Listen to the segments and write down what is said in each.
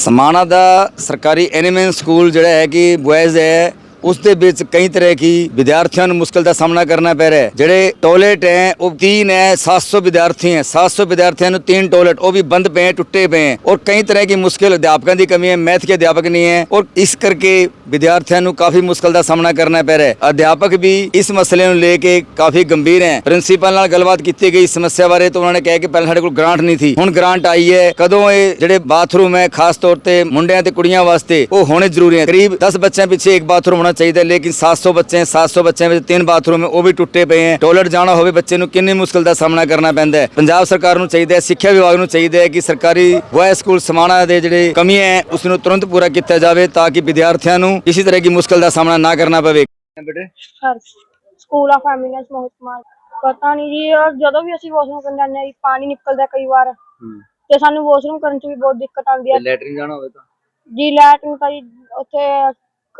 ਸਮਾਣਾ ਦਾ ਸਰਕਾਰੀ animation school ਜਿਹੜਾ ਹੈ ਕਿ ਬॉयਜ਼ ਹੈ ਉਸ ਦੇ ਵਿੱਚ ਕਈ ਤਰ੍ਹਾਂ ਕੀ ਵਿਦਿਆਰਥੀਆਂ ਨੂੰ ਮੁਸ਼ਕਲ ਦਾ ਸਾਹਮਣਾ ਕਰਨਾ ਪੈ ਰਿਹਾ ਜਿਹੜੇ ਟਾਇਲਟ ਹੈ, ਉਹ 3 ਹੈ 700 ਵਿਦਿਆਰਥੀ ਹੈ। 700 ਵਿਦਿਆਰਥੀਆਂ ਨੂੰ ਤਿੰਨ ਟਾਇਲਟ ਉਹ ਵੀ ਬੰਦ ਪਏ, ਟੁੱਟੇ ਪਏ ਔਰ ਕਈ ਤਰ੍ਹਾਂ ਕੀ ਮੁਸ਼ਕਲ ਅਧਿਆਪਕਾਂ ਦੀ ਕਮੀ ਹੈ, ਮੈਥ ਕੇ ਅਧਿਆਪਕ ਨਹੀਂ ਹੈ। ਔਰ ਇਸ ਕਰਕੇ ਵਿਦਿਆਰਥੀਆਂ ਨੂੰ ਕਾਫੀ ਮੁਸ਼ਕਲ ਦਾ ਸਾਹਮਣਾ ਕਰਨਾ ਪੈ ਰਿਹਾ ਅਧਿਆਪਕ ਵੀ ਇਸ ਮਸਲੇ ਨੂੰ ਲੈ ਕੇ ਕਾਫੀ ਗੰਭੀਰ ਹੈ। ਪ੍ਰਿੰਸੀਪਲ ਨਾਲ ਗੱਲਬਾਤ ਕੀਤੀ ਗਈ ਸਮੱਸਿਆ ਬਾਰੇ ਤਾਂ ਉਹਨਾਂ ਨੇ ਕਿਹਾ ਕਿ ਪਹਿਲਾਂ ਸਾਡੇ ਕੋਲ ਗ੍ਰਾਂਟ ਨਹੀਂ ਸੀ। ਹੁਣ ਗ੍ਰਾਂਟ ਆਈ ਹੈ। ਕਦੋਂ ਇਹ ਜਿਹੜੇ ਬਾਥਰੂਮ ਹੈ, ਖਾਸ ਤੌਰ ਤੇ ਮੁੰਡਿਆਂ ਤੇ ਕੁੜੀਆਂ ਵਾਸਤੇ, ਉਹ ਹੋਣੇ ਜ਼ਰੂਰੀ ਹੈ। ਕਰੀਬ 10 ਬੱਚਿਆਂ ਪਿੱਛੇ ਇੱਕ ਬਾਥਰੂਮ ਹੋਣਾ ਚਾਹੀਦਾ ਹੈ ਲੇਕਿਨ 700 ਬੱਚੇ ਹੈ 700 ਬੱਚਿਆਂ ਵਿੱਚ ਤਿੰਨ ਬਾਥਰੂਮ ਹੈ ਉਹ ਵੀ ਟੁੱਟੇ ਪਏ ਹੈ। ਟਾਇਲਟ ਜਾਣਾ ਹੋਵੇ ਬੱਚੇ ਨੂੰ ਕਿੰਨੀ ਮੁਸ਼ਕਲ ਦਾ ਸਾਹਮਣਾ ਕਰਨਾ ਪੈਂਦਾ ਹੈ। ਪੰਜਾਬ ਸਰਕਾਰ ਨੂੰ ਚਾਹੀਦਾ ਹੈ ਸਿੱਖਿਆ ਵਿਭਾਗ ਨੂੰ ਚਾਹੀਦਾ ਹੈ ਕਿ ਸਰਕਾਰੀ ਬॉयਜ਼ ਸਕੂਲ ਸਮਾਣਾ ਦੇ ਜਿਹੜੇ ਕਮੀਆਂ ਹੈ ਉਸ ਨੂੰ ਤੁਰੰਤ ਪੂਰਾ ਕੀਤਾ ਜਾਵੇ ਤਾਂ ਕਿ ਵਿਦਿਆਰਥੀਆਂ ਨੂੰ ਕਿਸੇ ਤਰ੍ਹਾਂ ਦੀ ਮੁਸ਼ਕਲ ਦਾ ਸਾਹਮਣਾ ਨਾ ਕਰਨਾ ਪਵੇ। ਬੇਟੇ? School of eminence Mohit Kumar ਪਤਾ ਨਹੀਂ ਜੀ ਔਰ ਜਦੋਂ ਵੀ ਅਸੀਂ ਵਾਸ਼ਰੂਮ ਕਰਨ ਜਾਂਦੇ ਹਾਂ ਜੀ ਪਾਣੀ ਨਿਕਲਦਾ ਕਈ ਵਾਰ। ਤੇ ਸਾਨੂੰ ਵਾਸ਼ਰੂਮ ਕਰਨ 'ਚ ਵੀ ਬਹੁਤ ਦਿੱਕਤ ਆਉਂਦੀ ਹੈ। ਲੈਟਰਿਨ ਜਾਣਾ ਹੋਵੇ ਤਾਂ? ਜੀ ਲੈਟਰਿਨ ਤਾਂ ਜੀ ਉੱਥੇ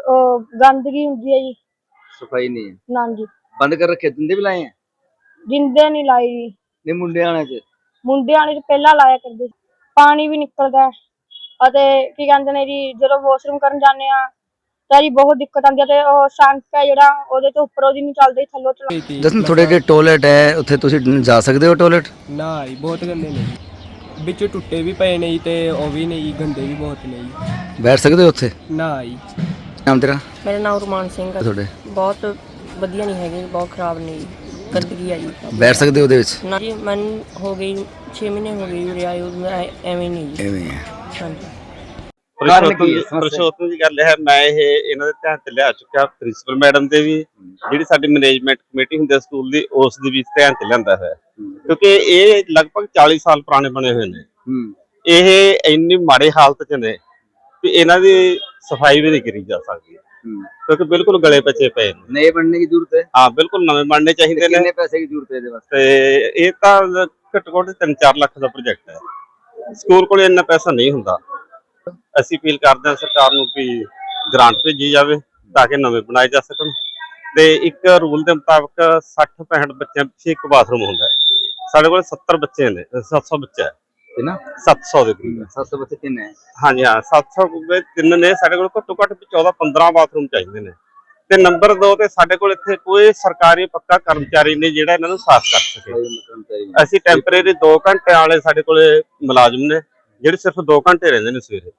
ਅਹ, ਗੰਦਗੀ ਹੁੰਦੀ ਹੈ ਜੀ। ਸਫ਼ਾਈ ਨਹੀਂ ਹੈ। ਨਾ ਜੀ ਬੰਦ ਕਰ ਰੱਖੇ ਦਿੰਦੇ ਵੀ ਲਾਏ ਹੈ ਜਿੰਦੇ ਨਹੀਂ ਲਾਈ ਜੀ। ਨਹੀਂ ਮੁੰਡੇ ਆਣੇ ਚ? ਮੁੰਡਿਆਂ ਨੇ ਪਹਿਲਾਂ ਲਾਇਆ ਕਰਦੇ ਸੀ। ਪਾਣੀ ਵੀ ਨਿਕਲਦਾ ਹੈ। ਅਤੇ ਕੀ ਕਹਿੰਦੇ ਨੇ ਜੀ ਜਦੋਂ ਵਾਸ਼ਰੂਮ ਕਰਨ ਜਾਂਦੇ ਆ ਤਾਂ ਜੀ ਬਹੁਤ ਦਿੱਕਤ ਆਉਂਦੀ ਹੈ ਤੇ ਉਹ ਸੰਕ ਹੈ ਜਿਹੜਾ ਉਹਦੇ ਤੋਂ ਉੱਪਰੋਂ ਦੀ ਨਹੀਂ ਚੱਲਦਾ ਜੀ ਥੱਲੋਂ ਚਲਾ ਜਸਨ ਤੁਹਾਡੇ ਜਿਹੜੇ ਟਾਇਲਟ ਹੈ ਉੱਥੇ ਤੁਸੀਂ ਜਾ ਸਕਦੇ ਹੋ ਟਾਇਲਟ ਨਾ ਜੀ ਬਹੁਤ ਗੰਦੇ ਨੇ ਜੀ। ਵਿੱਚ ਟੁੱਟੇ ਵੀ ਪਏ ਨੇ ਜੀ ਤੇ ਉਹ ਵੀ ਨੇ ਜੀ ਗੰਦੇ ਵੀ ਬਹੁਤ ਨੇ ਜੀ। ਬੈਠ ਸਕਦੇ ਹੋ ਉੱਥੇ? ਨਾ ਜੀ। ਨਾਮ ਤੇਰਾ? ਮੇਰਾ ਨਾਮ ਰੁਮਾਨ ਸਿੰਘ ਹੈ ਤੁਹਾਡੇ? ਬਹੁਤ ਵਧੀਆ ਨਹੀਂ ਹੈਗੇ ਬਹੁਤ ਖਰਾਬ ਨੇ ਜੀ। ਗੰਦਗੀ ਆ ਜੀ। ਬੈਠ ਸਕਦੇ ਹੋ ਉਹਦੇ ਵਿੱਚ? ਨਾ ਜੀ ਮਨ ਹੋ ਗਈ 6 ਮਹੀਨੇ ਹੋ ਗਏ ਉਰੇ ਆਏ ਐ- ਐਵੇਂ ਨਹੀਂ ਜੀ। ਐਵੇਂ ਹੈ ਹਾਂਜੀ। ਕਾਰਨ ਪ੍ਰਸ਼ੋਤਮ ਕੀ ਹੈ? ਜੀ ਸਮੱਸਿਆ? ਪ੍ਰਸ਼ੋਤਮ ਜੀ ਗੱਲ ਹੈ ਮੈਂ ਇਹ ਇਹਨਾਂ ਦੇ ਧਿਆਨ ਤੇ ਲਿਆ ਚੁੱਕਿਆ ਪ੍ਰਿੰਸੀਪਲ ਮੈਡਮ ਦੇ ਵੀ ਜਿਹੜੀ ਸਾਡੀ ਮੈਨੇਜਮੈਂਟ ਕਮੇਟੀ ਹੁੰਦੀ ਹੈ ਸਕੂਲ ਦੀ ਉਸ ਦੇ ਵੀ ਧਿਆਨ ਤੇ ਲਿਆਂਦਾ ਹੋਇਆ। ਕਿਉਂਕਿ ਇਹ ਲਗਭਗ 40 ਸਾਲ ਪੁਰਾਣੇ ਬਣੇ ਹੋਏ ਨੇ। ਹੂੰ। ਇਹ ਇੰਨੀ ਮਾੜੇ ਹਾਲਤ 'ਚ ਨੇ ਕਿ ਇਹਨਾਂ ਦੀ ਸਫ਼ਾਈ ਵੀ ਨਹੀਂ ਕਰੀ ਜਾ ਸਕਦੀ। ਹੂੰ। ਕਿਉਂਕਿ ਬਿਲਕੁਲ ਗਲੇ ਪਚੇ ਪਏ ਨੇ। ਨਏ ਬਣਨੇ ਦੀ ਜ਼ਰੂਰਤ ਹੈ? ਹਾਂ ਬਿਲਕੁਲ ਨਵੇਂ ਬਣਨੇ ਚਾਹੀਦੇ ਨੇ। ਕਿੰਨੇ ਪੈਸੇ ਦੀ ਜ਼ਰੂਰਤ ਹੈ ਇਹਦੇ ਵਾਸਤੇ? ਤੇ ਇਹ ਤਾਂ ਘੱਟੋ ਘੱਟ 3-4 ਲੱਖ ਦਾ ਪ੍ਰੋਜੈਕਟ ਹੈ। ਸਕੂਲ ਕੋਲ ਇੰਨਾ ਪੈਸਾ ਨਹੀਂ ਹੁੰਦਾ। ਅਸੀਂ ਅਪੀਲ ਕਰਦੇ ਹਾਂ ਸਰਕਾਰ ਨੂੰ ਕਿ ਗ੍ਰਾਂਟ ਭੇਜੀ ਜਾਵੇ ਤਾਂ ਕਿ ਨਵੇਂ ਬਣਾਏ ਜਾ ਸਕਣ। ਤੇ ਇੱਕ ਰੂਲ ਦੇ ਮੁਤਾਬਕ 60-65 ਬੱਚਿਆਂ ਪਿੱਛੇ ਇੱਕ ਬਾਥਰੂਮ ਹੁੰਦਾ ਹੈ। ਸਾਡੇ ਕੋਲ 70 ਬੱਚੇ ਨੇ 700 ਬੱਚਾ ਹੈ। ਕਿੰਨਾ 700 ਦੇ ਕਰੀਬ 700 ਬੱਚੇ ਕਿੰਨੇ ਹੈ। ਹਾਂਜੀ ਹਾਂ 700 ਦੇ ਤਿੰਨ ਨੇ ਸਾਡੇ ਕੋਲ ਘੱਟੋ ਘੱਟ 14-15 ਬਾਥਰੂਮ ਚਾਹੀਦੇ ਨੇ। ਤੇ ਨੰਬਰ 2 ਤੇ ਸਾਡੇ ਕੋਲ ਇੱਥੇ ਕੋਈ ਸਰਕਾਰੀ ਪੱਕਾ ਕਰਮਚਾਰੀ ਨਹੀਂ ਜਿਹੜਾ ਇਹਨਾਂ ਨੂੰ ਸਾਫ਼ ਕਰ ਸਕੇ। ਅਸੀਂ ਟੈਂਪਰੇਰੀ 2 ਘੰਟੇ ਵਾਲੇ ਸਾਡੇ ਕੋਲੇ ਮੁਲਾਜ਼ਮ ਨੇ ਜਿਹੜੇ ਸਿਰਫ 2 ਘੰਟੇ ਰਹਿੰਦੇ ਨੇ ਸਵੇਰੇ।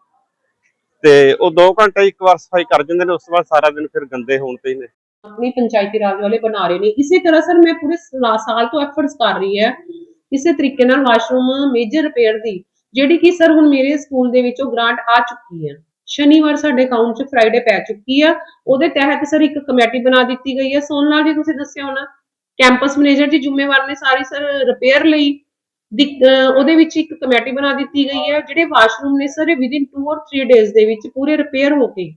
ਤੇ ਉਹ 2 ਘੰਟੇ ਇੱਕ ਵਾਰ ਸਫ਼ਾਈ ਕਰ ਜਾਂਦੇ ਨੇ ਉਸ ਤੋਂ ਬਾਅਦ ਸਾਰਾ ਦਿਨ ਫਿਰ ਗੰਦੇ ਹੋਣ ਤੇ ਹੀ ਨੇ। ਆਪਣੀ ਪੰਚਾਇਤੀ ਰਾਜ ਵਾਲੇ ਬਣਾ ਰਹੇ ਨੇ। ਇਸੇ ਤਰ੍ਹਾਂ ਸਰ ਮੈਂ ਪੂਰੇ ਸਾ- ਸਾਲ ਤੋਂ ਐਫਰਟਸ ਕਰ ਰਹੀ ਹੈ ਇਸੇ ਤਰੀਕੇ ਨਾਲ ਵਾਸ਼ਰੂਮ ਮੇਜਰ ਰਿਪੇਅਰ ਦੀ, ਜਿਹੜੀ ਕਿ ਸਰ ਹੁਣ ਮੇਰੇ ਸਕੂਲ ਦੇ ਵਿੱਚੋਂ ਗ੍ਰਾਂਟ ਆ ਚੁੱਕੀ ਹੈ। ਸ਼ਨੀਵਾਰ ਸਾਡੇ ਅਕਾਊਂਟ 'ਚ ਫਰਾਈਡੇ ਪੈ ਚੁੱਕੀ ਆ। ਉਹਦੇ ਤਹਿਤ ਸਰ ਇੱਕ ਕਮੇਟੀ ਬਣਾ ਦਿੱਤੀ ਗਈ ਹੈ। ਸੋਨ ਲਾਲ ਜੀ, ਤੁਸੀਂ ਦੱਸਿਆ ਹੋਣਾ ਕੈਂਪਸ ਮੈਨੇਜਰ ਜੀ ਜ਼ਿੰਮੇਵਾਰ ਨੇ ਸਾਰੀ ਸਰ ਰਿਪੇਅਰ ਲਈ। ਉਹਦੇ ਵਿੱਚ ਇੱਕ ਕਮੇਟੀ ਬਣਾ ਦਿੱਤੀ ਗਈ ਹੈ, ਜਿਹੜੇ ਵਾਸ਼ਰੂਮ ਨੇ ਸਰ ਵਿਦਿਨ 2 ਔਰ 3 ਡੇਜ਼ ਦੇ ਵਿੱਚ ਪੂਰੇ ਰਿਪੇਅਰ ਹੋ ਕੇ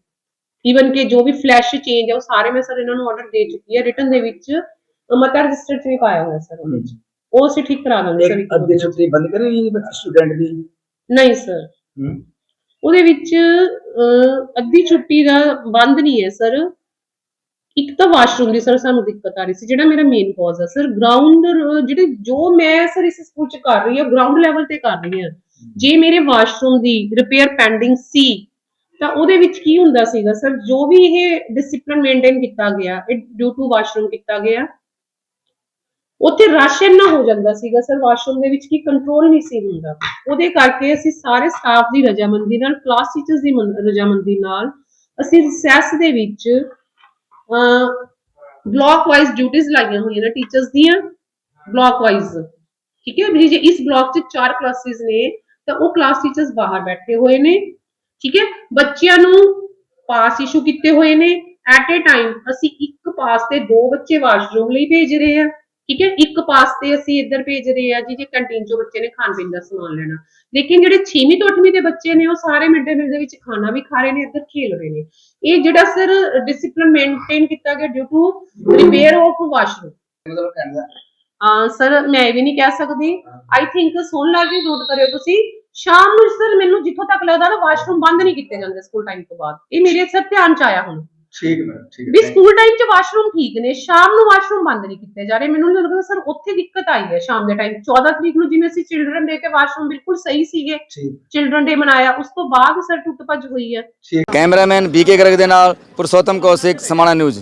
ਈਵਨ ਕਿ ਜੋ ਵੀ ਫਲੈਸ਼ ਚੇਂਜ ਹੈ ਉਹ ਸਾਰੇ ਮੈਂ ਸਰ ਇਹਨਾਂ ਨੂੰ ਆਰਡਰ ਦੇ ਚੁੱਕੀ ਹੈ ਰਿਟਨ ਦੇ ਵਿੱਚ ਮਤਾ ਰਜਿਸਟਰ ਚ ਵੀ ਪਾਇਆ ਹੋਇਆ ਸਰ ਉਹਦੇ ਵਿੱਚ। ਉਹ ਅਸੀਂ ਠੀਕ ਕਰਾ ਦਾਂਗੇ ਸਰ ਇੱਕ। ਛੁੱਟੀ ਬੰਦ ਕਰੀ ਸਟੂਡੈਂਟ ਦੀ? ਨਹੀਂ ਸਰ। ਹੂੰ। ਉਹਦੇ ਵਿੱਚ ਅੱਧੀ ਛੁੱਟੀ ਦਾ ਬੰਦ ਨਹੀਂ ਹੈ ਸਰ। ਇੱਕ ਤਾਂ ਵਾਸ਼ਰੂਮ ਦੀ ਸਰ ਸਾਨੂੰ ਦਿੱਕਤ ਆ ਰਹੀ ਸੀ ਜਿਹੜਾ ਮੇਰਾ ਮੇਨ ਕਾਜ਼ ਹੈ ਸਰ। ਗਰਾਊਂਡ ਜਿਹੜੇ ਜੋ ਮੈਂ ਸਰ ਇਸ ਸਕੂਲ ਚ ਕਰ ਰਹੀ ਹਾਂ ਗਰਾਊਂਡ ਲੈਵਲ ਤੇ ਕਰ ਰਹੀ ਹਾਂ। ਜੇ ਮੇਰੇ ਵਾਸ਼ਰੂਮ ਦੀ ਰਿਪੇਅਰ ਪੈਂਡਿੰਗ ਸੀ ਤਾਂ ਉਹਦੇ ਵਿੱਚ ਕੀ ਹੁੰਦਾ ਸੀਗਾ ਸਰ? ਜੋ ਵੀ ਇਹ ਡਿਸਪਲਿਨ ਮੇਨਟੇਨ ਕੀਤਾ ਗਿਆ ਇਹ ਡਿਊ ਟੂ ਵਾਸ਼ਰੂਮ ਕੀਤਾ ਗਿਆ ਉੱਥੇ ਰਸ਼ ਇੰਨਾ ਹੋ ਜਾਂਦਾ ਸੀਗਾ, ਸਰ, ਵਾਸ਼ਰੂਮ ਦੇ ਵਿੱਚ ਕੀ ਕੰਟਰੋਲ ਨਹੀਂ ਸੀ ਹੁੰਦਾ। ਉਹਦੇ ਕਰਕੇ ਅਸੀਂ ਸਾਰੇ ਸਟਾਫ ਦੀ ਰਜਾਮੰਦੀ ਨਾਲ ਕਲਾਸ ਟੀਚਰਸ ਦੀ ਰਜਾਮੰਦੀ ਨਾਲ, ਅਸੀਂ ਰਿਸੈਸ ਦੇ ਵਿੱਚ ਬਲਾਕ ਵਾਈਜ਼ ਡਿਊਟੀਆਂ ਲਾਈਆਂ ਹੋਈਆਂ ਨੇ ਟੀਚਰਸ ਦੀਆਂ ਬਲਾਕ ਵਾਈਜ਼ ਠੀਕ ਹੈ? ਵੀ ਜੇ ਇਸ ਬਲਾਕ 'ਚ ਚਾਰ ਕਲਾਸਿਸ ਨੇ, ਤਾਂ ਉਹ ਕਲਾਸ ਟੀਚਰਸ ਬਾਹਰ ਬੈਠੇ ਹੋਏ ਨੇ। ਠੀਕ ਹੈ? ਬੱਚਿਆਂ ਨੂੰ ਪਾਸ ਇਸ਼ੂ ਕੀਤੇ ਹੋਏ ਨੇ। ਐਟ ਅ ਟਾਈਮ ਅਸੀਂ ਇੱਕ ਪਾਸ ਤੇ ਦੋ ਬੱਚੇ ਵਾਸ਼ਰੂਮ ਲਈ ਭੇਜ ਰਹੇ ਹਾਂ। ਠੀਕ ਹੈ? ਇੱਕ ਪਾਸ ਤੇ ਅਸੀਂ ਇੱਧਰ ਭੇਜ ਰਹੇ ਆ ਜੀ ਜੇ ਕੰਟੀਨ ਚੋਂ ਬੱਚੇ ਨੇ ਖਾਣ ਪੀਣ ਦਾ ਸਮਾਨ ਲੈਣਾ। ਲੇਕਿਨ ਜਿਹੜੇ 6ਵੀਂ ਤੋਂ 8ਵੀਂ ਦੇ ਬੱਚੇ ਨੇ ਉਹ ਸਾਰੇ ਮਿਡ ਡੇ ਮੀਲ ਦੇ ਵਿੱਚ ਖਾਣਾ ਵੀ ਖਾ ਰਹੇ ਨੇ ਇੱਧਰ ਖੇਲ ਰਹੇ ਨੇ। ਇਹ ਜਿਹੜਾ ਸਰ ਡਿਸਪਲਿਨ ਮੇਨਟੇਨ ਕੀਤਾ ਗਿਆ due to repair of washroom ਮਤਲਬ ਕਹਿੰਦਾ। ਸਰ ਮੈਂ ਇਹ ਵੀ ਨਹੀਂ ਕਹਿ ਸਕਦੀ। I think son Lal ji note ਕਰਿਓ ਤੁਸੀਂ। ਸ਼ਾਮ ਨੂੰ ਸਰ ਮੈਨੂੰ ਜਿੱਥੋਂ ਤੱਕ ਲੱਗਦਾ ਨਾ ਵਾਸ਼ਰੂਮ ਬੰਦ ਨਹੀਂ ਕੀਤੇ ਜਾਂਦੇ ਸਕੂਲ ਟਾਈਮ ਤੋਂ ਬਾਅਦ। ਇਹ ਮੇਰੇ ਸਰ ਧਿਆਨ ਚ ਆਇਆ ਹੁਣ। ਠੀਕ ਹੈ ਮੈਡਮ ਠੀਕ ਵੀ ਹੈ ਸਕੂਲ ਟਾਈਮ 'ਚ ਵਾਸ਼ਰੂਮ ਠੀਕ ਨੇ ਸ਼ਾਮ ਨੂੰ ਵਾਸ਼ਰੂਮ ਬੰਦ ਨਹੀਂ ਕੀਤੇ ਜਾ ਰਹੇ। ਮੈਨੂੰ ਨਹੀਂ ਲੱਗਦਾ ਸਰ ਉੱਥੇ ਦਿੱਕਤ ਆਈ ਹੈ ਸ਼ਾਮ ਦੇ ਟਾਈਮ 14 ਤਰੀਕ ਨੂੰ ਜਿਵੇਂ ਅਸੀਂ ਚਿਲਡਰਨ ਡੇ ਤੇ ਵਾਸ਼ਰੂਮ ਬਿਲਕੁਲ ਸਹੀ ਸੀਗੇ। ਠੀਕ। ਚਿਲਡਰਨ ਡੇ ਮਨਾਇਆ ਉਸ ਤੋਂ ਬਾਅਦ ਸਰ ਟੁੱਟ ਭੱਜ ਹੋਈ ਹੈ। ਕੈਮਰਾਮੈਨ ਬੀਕੇ ਗਰਗ ਦੇ ਨਾਲ ਪੁਰਸ਼ੋਤਮ ਕੌਸ਼ਿਕ ਸਮਾਣਾ ਨਿਊਜ਼